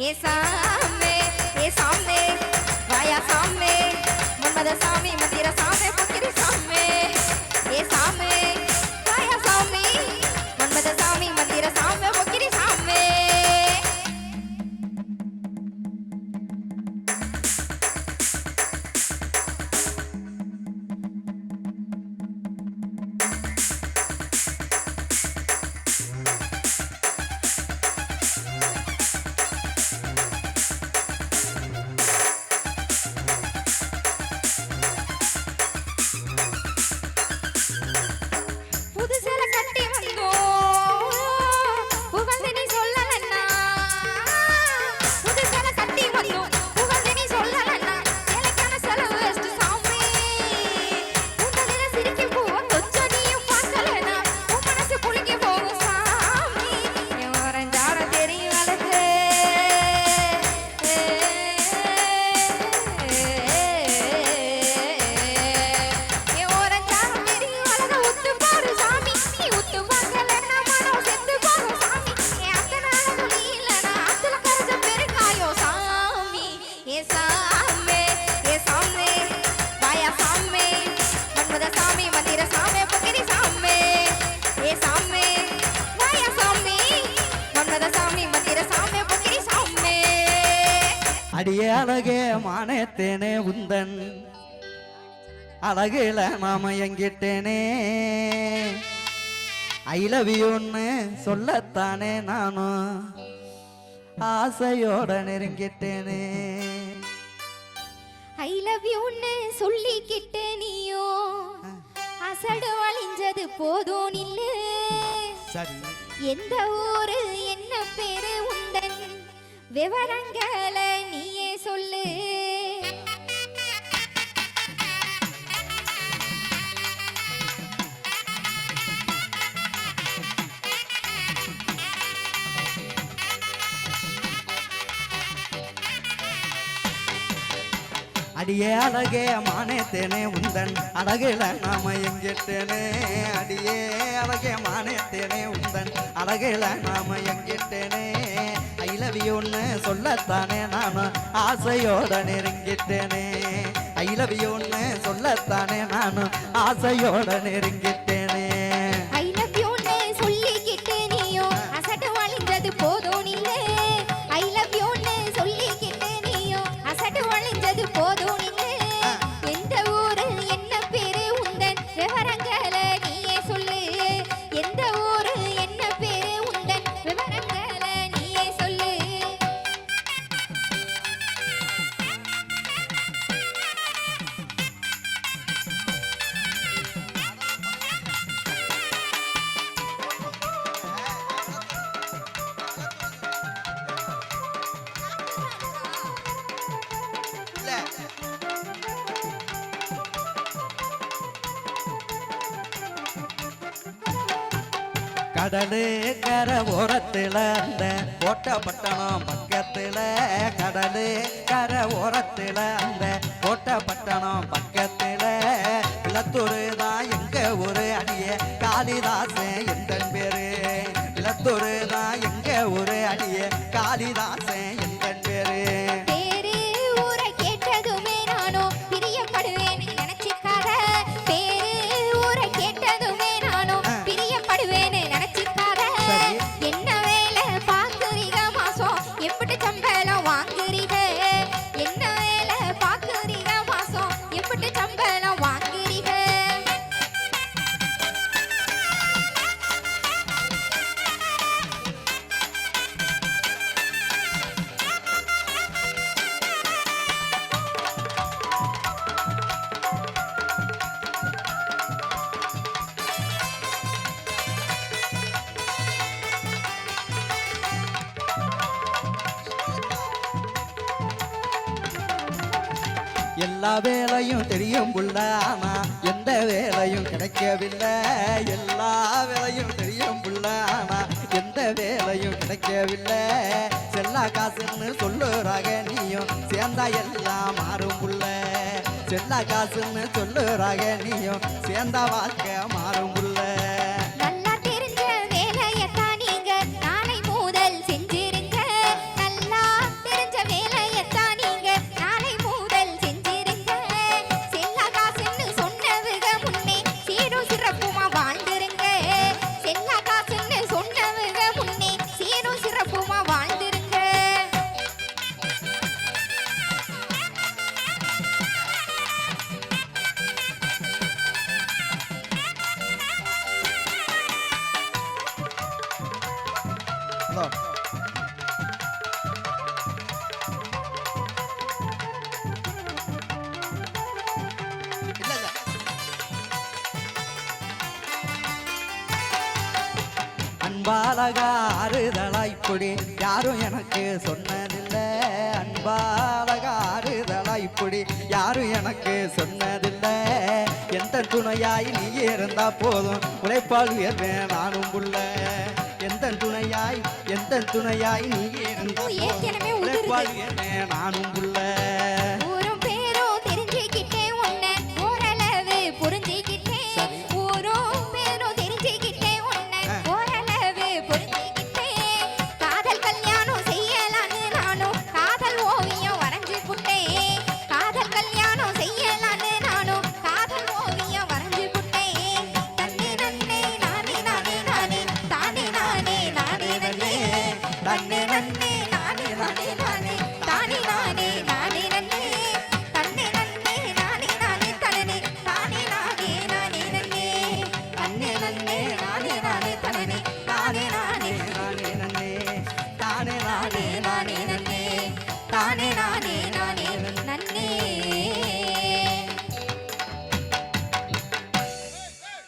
ஏ சாமே ஏ சாமே வாயா சாமே முன்மத சாமி மந்திர சாமே புக்கிரி சாமே ஏ சாமே அடியே அழகே மானேத்தேனே உந்தன். அழகுல நாம எங்கிட்டேனே. ஐ லவ் யூன்னு சொல்லத்தானே நானும் ஆசையோட நெருங்கிட்டேனே. ஐ லவ் யூன்னு சொல்லிக்கிட்ட நீயோ. அசடு அழிஞ்சது போதும் இல்லை எந்த ஊரு விவரங்களை நீயே சொல்லு. அடியே அழகே மானேத்தேனே உந்தன் அழகில நாம எங்கிட்டேனே. அடியே அழகே மானேத்தேனே உந்தன் அழகில நாம எங்கிட்டேனே. ஐலவியோன்னு சொல்லத்தானே நானும் ஆசையோட நெருங்கிட்டேனே. ஐலவியோன்னு சொல்லத்தானே நானும் ஆசையோட நெருங்கிட்டேன். கடலு கர ஓரத்தில் அந்த கோட்டப்பட்டணம் பக்கத்தில். கடலு கர ஓரத்துல அந்த கோட்டப்பட்டணம் பக்கத்தில். இளத்தூரு எல்லா வேலையும் தெரியும் புள்ள ஆனா எந்த வேலையும் கிடைக்கவில்லை. எல்லா வேலையும் தெரியும் புள்ள ஆனா எந்த வேலையும் கிடைக்கவில்லை. செல்லா காசுன்னு சொல்லுறாக நீயும். சேர்ந்தா எல்லாம் மாறும் புள்ள. செல்லா காசுன்னு சொல்லுறாக நீயும். சேர்ந்தா வாழ்க்கை மாறும் அன்பாலகா ஆறுதலா இப்படி யாரும் எனக்கு சொன்னதில்லை அன்பாலகா ஆறுதலா இப்படி யாரும் எனக்கு சொன்னதில்லை. எந்த துணையாய் நீ இருந்தா போதும். உழைப்பால் உயர்வேன் நானும் புள்ள எந்த துணையாய் எந்த துணையாய் நீ இருந்தா போதும். உழைப்பால் உயர்வேன் நானும் புள்ள